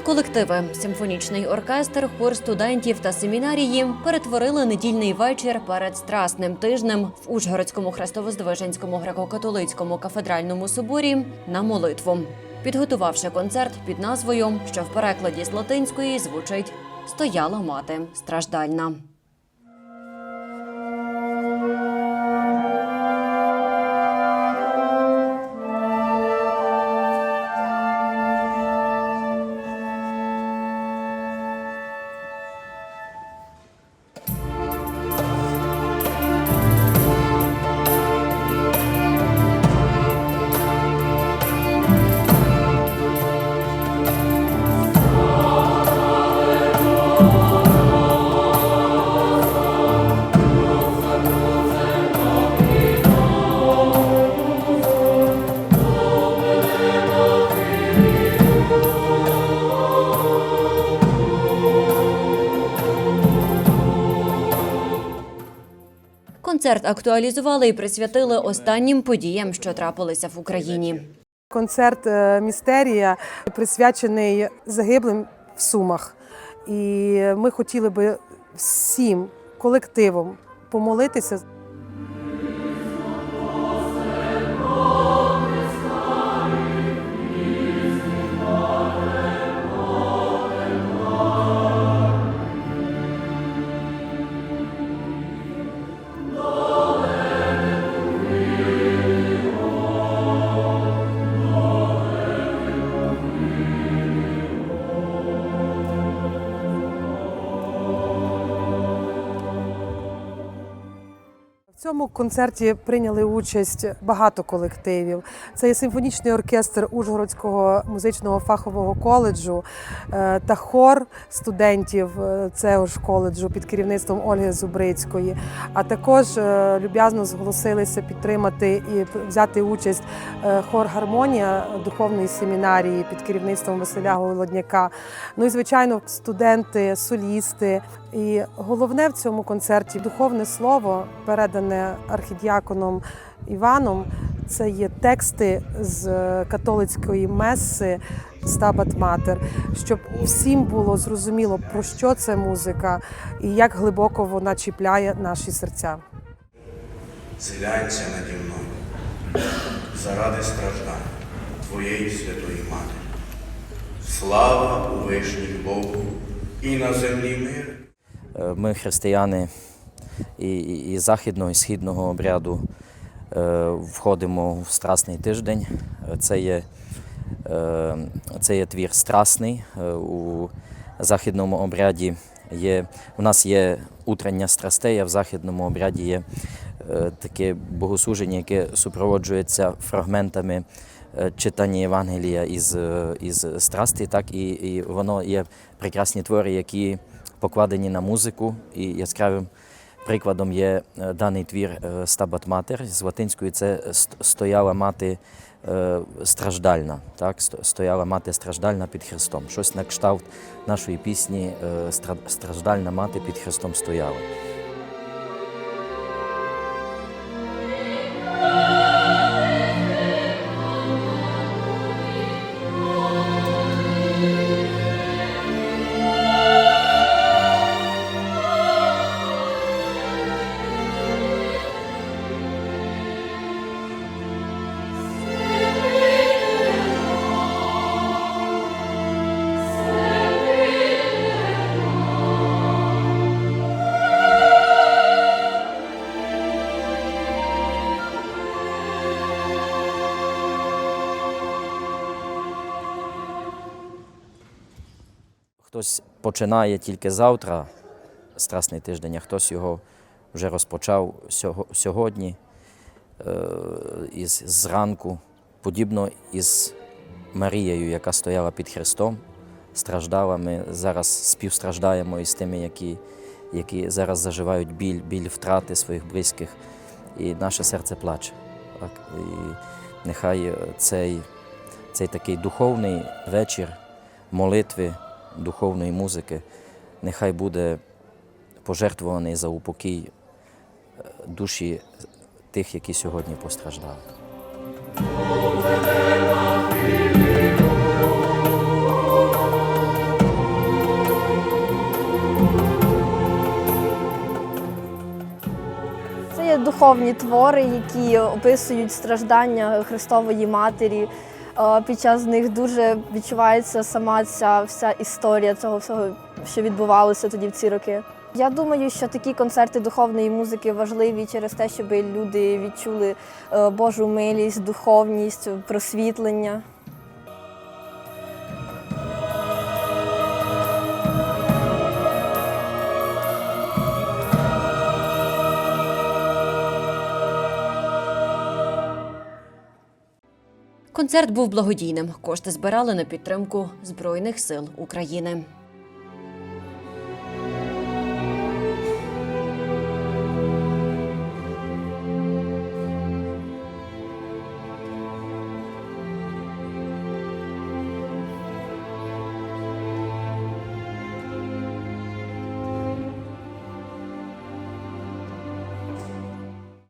колективи, симфонічний оркестр, хор студентів та семінарії перетворили недільний вечір перед страсним тижнем в Ужгородському Хрестовоздвиженському греко-католицькому кафедральному соборі на молитву, підготувавши концерт під назвою, що в перекладі з латинської звучить Стояла мати страждальна. Концерт актуалізували і присвятили останнім подіям, що трапилися в Україні. Концерт е, Містерія присвячений загиблим в Сумах. І ми хотіли би всім колективом помолитися. Цьому концерті прийняли участь багато колективів. Це є симфонічний оркестр Ужгородського музичного фахового коледжу е, та хор студентів е, цього ж коледжу під керівництвом Ольги Зубрицької. А також е, люб'язно зголосилися підтримати і взяти участь хор Гармонія духовної семінарії під керівництвом Василя Голодняка. Ну і звичайно, студенти, солісти. І головне в цьому концерті духовне слово, передане архідіаконом Іваном. Це є тексти з католицької меси Стабат Матер, щоб всім було зрозуміло, про що це музика і як глибоко вона чіпляє наші серця. Зглянься наді мною заради страждань Твоєї святої Матері. Слава у вишніх Богу і на землі мир. Е, Ми, християни і, і, і західного, і східного обряду, е, входимо в Страсний тиждень. Це є, е, це є твір страсний. Е, У західному обряді є, у нас є утрення страстей, а в західному обряді є е, таке богослуження, яке супроводжується фрагментами е, читання Євангелія із, із страсти, так і, і воно є прекрасні твори, які покладені на музику. І яскравим прикладом є е, даний твір е, Стабат Матер. З латинської це стояла мати е, страждальна. Так? Стояла мати страждальна під Христом. Щось на кшталт нашої пісні е, Страждальна мати під Христом стояла. Хтось починає тільки завтра Страсний тиждень, а хтось його вже розпочав сьогодні е, із зранку, подібно із Марією, яка стояла під Христом, страждала. Ми зараз співстраждаємо із тими, які, які зараз заживають біль, біль втрати своїх близьких, і наше серце плаче. Так? І нехай цей, цей такий духовний вечір молитви, духовної музики, нехай буде пожертвуваний за упокій е, душі тих, які сьогодні постраждали. Це є духовні твори, які описують страждання Христової Матері. Під час них дуже відчувається сама ця вся історія цього всього, що відбувалося тоді в ці роки. Я думаю, що такі концерти духовної музики важливі через те, щоб люди відчули е, Божу милість, духовність, просвітлення. Концерт був благодійним. Кошти збирали на підтримку Збройних сил України.